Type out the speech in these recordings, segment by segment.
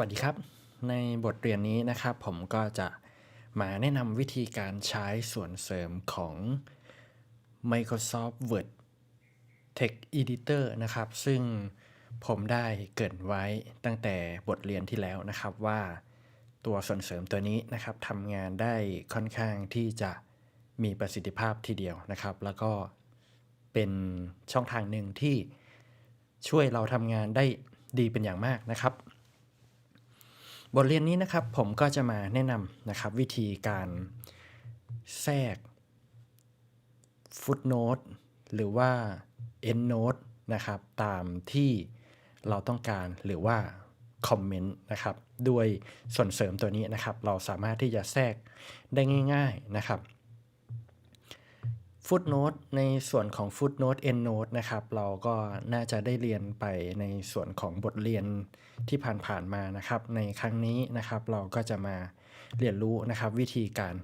วัสดีครับ ในบทเรียนนี้นะครับ ผมก็จะมาแนะนำวิธีการใช้ส่วนเสริมของ Microsoft Word Text Editor นะครับ ซึ่งผมได้เกรินไว้ตั้งแต่บทเรียนที่แล้วนะครับว่าตัวส่วนเสริมตัวนี้นะครับทำงานได้ค่อนข้างที่จะมีประสิทธิภาพทีเดียวนะครับ แล้วก็เป็นช่องทางหนึ่งที่ช่วยเราทำงานได้ดีเป็นอย่างมากนะครับ บทเรียนนี้นะครับผมก็จะมาแนะนำนะครับวิธีการแทรกฟุตโนตหรือว่าเอ็นโนตนะครับตามที่เราต้องการหรือว่าคอมเมนต์นะครับด้วยส่วนเสริมตัวนี้นะครับ เราสามารถที่จะแทรกได้ง่าย ๆนะครับ ฟุตโนตในส่วนของฟุตโนตเอ็นโนตนะครับ เราก็น่าจะได้เรียนไปในส่วนของบทเรียนที่ผ่านๆมานะครับ ในครั้งนี้นะครับ เราก็จะมาเรียนรู้นะครับ วิธีการ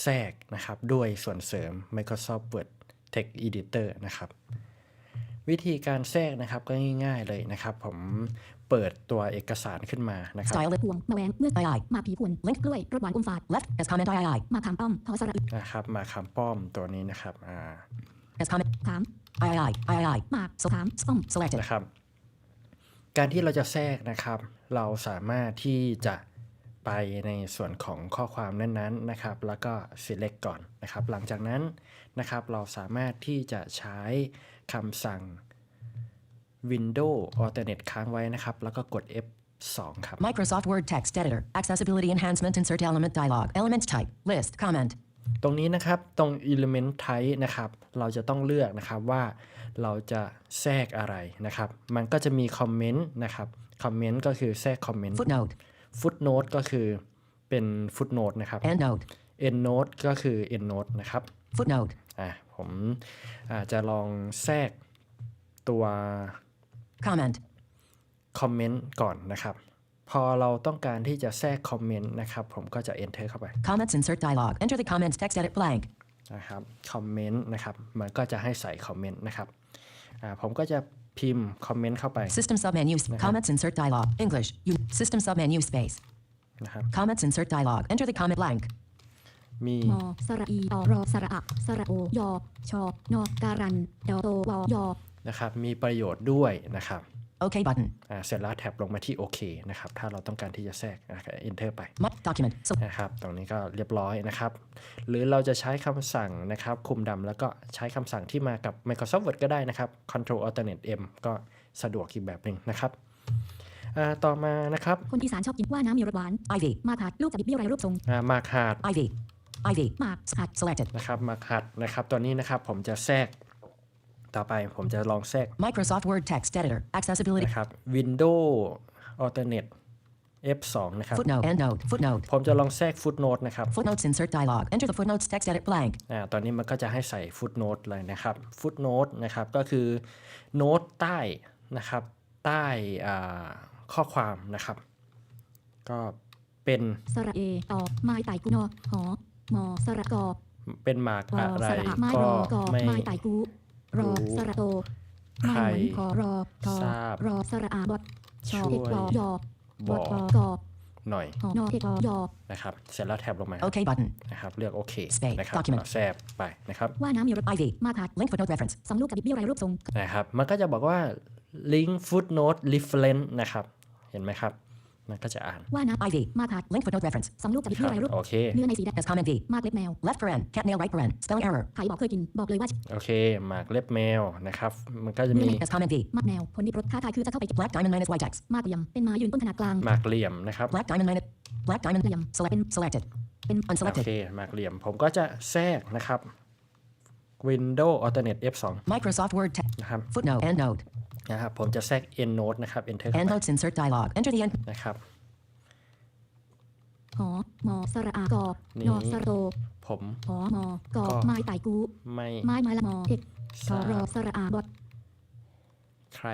แทรกนะครับ ด้วยส่วนเสริม Microsoft Word Text Editor นะครับ วิธีการแทรกนะครับก็ง่าย ๆเลยนะครับ ผมเปิดตัวเอกสารขึ้นมานะครับ Style พวงมาแหวงเมื่อ II มาผีพวนเล็กกล้วยรสหวานอมฝาด left as comment II มาถามป้อมทอสระอึนะครับมาคำป้อมตัวนี้นะครับอ่า as comment ถาม II II มากสถามสป้อม selected นะครับ การที่เราจะแทรกนะครับ เราสามารถที่จะ ไปในส่วนของข้อความนั้นๆนะครับ แล้วก็ select ก่อนนะครับ หลังจากนั้นนะครับเราสามารถที่จะใช้คำสั่ง Windows Alternate ค้างไว้นะครับ แล้วก็กด F2 ครับ Microsoft Word text editor accessibility enhancement insert element dialog element type list comment ตรงนี้นะครับตรง element type นะครับ เราจะต้องเลือกนะครับว่าเราจะแทรกอะไรนะครับ มันก็จะมีคอมเมนต์นะครับคอมเมนต์ก็คือแทรกคอมเมนต์ footnote footnote ก็คือเป็น footnote นะครับ endnote endnote ก็คือ endnote นะครับ footnote อะผมอาจจะลองแทรกตัว comment คอมเมนต์ก่อนนะครับ พอเราต้องการที่จะแทรกคอมเมนต์นะครับ ผมก็จะ enter เข้าไป comments insert dialog enter the comments text edit blank นะครับคอมเมนต์นะครับ มันก็จะให้ใส่คอมเมนต์นะครับอ่าผมก็จะ พิมพ์คอมเมนต์เข้าไป system submenu comments insert dialog English you system submenu space นะครับ comments insert dialog enter the comment blank มีมอสระอีอรอสระอะสระโอยอชอนอการันดอโตวอยอนะครับ มีประโยชน์ด้วยนะครับ OK button อ่าเสร็จแล้วแท็บลงมาที่โอเคนะครับ ถ้าเราต้องการที่จะแทรกนะครับ enter ไป Mo- document so นะครับ ตรงนี้ก็เรียบร้อยนะครับ หรือเราจะใช้คำสั่งนะครับคุมดำแล้วก็ใช้คำสั่งที่มากับ Microsoft Word ก็ได้นะครับ Control Alternate M ก็สะดวกอีกแบบหนึ่งนะครับอ่าต่อมานะครับ คนอีสานชอบกินว่าน้ำมีรสหวาน IV มาขาดลูกจะบิดเบี้ยวไรรูปทรงอ่ามาขาด IV IV มากขาด selected นะครับมาขัดนะครับตัวนี้นะครับผมจะแทรก ต่อไปผมจะลองแทรก Microsoft Word text editor accessibility นะครับ Windows Alternate F2 นะครับ footnote endnote footnote ผมจะลองแทรก footnote นะครับ footnotes insert dialog enter the footnotes text edit blank อ่าตอนนี้มันก็จะให้ใส่ footnote เลยนะครับ footnote นะครับก็คือโน้ตใต้นะครับใต้อ่าข้อความนะครับ ก็เป็นสระเอต่อไม้ไต่กุนอหอมอสระกอเป็นหมากวออะไรสระอะไม้ก็รอกอไม่ไม้ไต่กู รอรู้สระโตใครไม้หวนคอรอทอทราบรอสระอาบดชอช่วยเอกวอยอบอดกกอกอหน่อยหอนอเอกอยอนะครับเสร็จแล้วแท็บลงมา OK button นะครับเลือกโอเค Space นะครับ document เอาแซบไปนะครับว่าน้ำมีรส IV มาขาด link footnote reference สองลูกจะบิดเบี้ยวไรรูปทรงนะครับมันก็จะบอกว่า link footnote reference นะครับเห็นไหมครับ มันก็จะอ่านว่าน้ IV ำมาขาด link footnote reference สองลูกจะบิดคเบี้รัยวไรรูปโอเคเนื้อในสีแดง as comment V มากเล็บแมว left paren cat nail right paren spelling error ใครบอกเคยกินบอกเลยว่าโอเคหมากเล็บแมวนะครับมันก็จะเนื้อมีใน as comment V มากแนวผลดิบรสท้าทายคือจะเข้าไปเก็บ black diamond minus white X มากเหลี่ยมเป็นไม้ยืนต้นขนาดกลางหมากเหลี่ยมนะครับ black diamond minus black diamond เหลี่ยม select selected เป็นโอ unselected เคหมากเหลี่ยมผมก็จะแทรกนะครับ Windows Alternate F2 Microsoft Word text นะครับ footnote endnote นะครับผมจะแทรก Endnote นะครับ Enter เข้าไป endnotes insert dialog enter the end นะครับหอมอสระอากอนี่นอสระโตผมหอมอกอก็ไม้ไต่กูไม่ไม้ไม้ละมอเอกททอรารอบสระอาบดใคร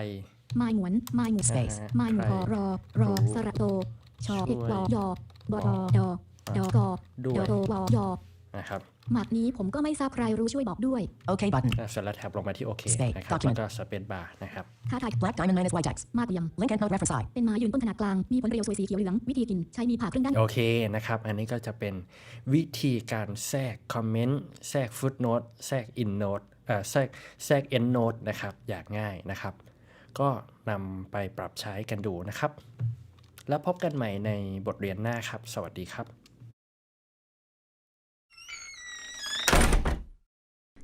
ไม้หมวนไม้หมุน Space อ่าไม้หมุนใคคอรอรอรู้สระโตชอเอกช่วยวอยอบดอดอดอกอด้วยดอโตวอยอ นะครับหมากนี้ผมก็ไม่ทราบใครรู้ช่วยบอกด้วย OK button. เสร็จแล้วแท็บลงมาที่โอเค Space นะครับ document แล้วก็สเปซบาร์นะครับ ค่าไทย Black diamond minus white X. มากเยี่ยม Link endnote reference I. เป็นไม้ยืนต้นขนาดกลาง มีผลเรียวสวยสีเขียวเหลือง วิธีกิน ใช้มีผ่าครึ่งด้าน โอเคนะครับ อันนี้ก็จะเป็นวิธีการแทรกคอมเมนต์แทรกฟุตโนตแทรกอินโนตเอ่อแทรกแทรกเอ็นโนตนะครับอย่างง่ายนะครับ ก็นำไปปรับใช้กันดูนะครับ แล้วพบกันใหม่ในบทเรียนหน้าครับ สวัสดีครับ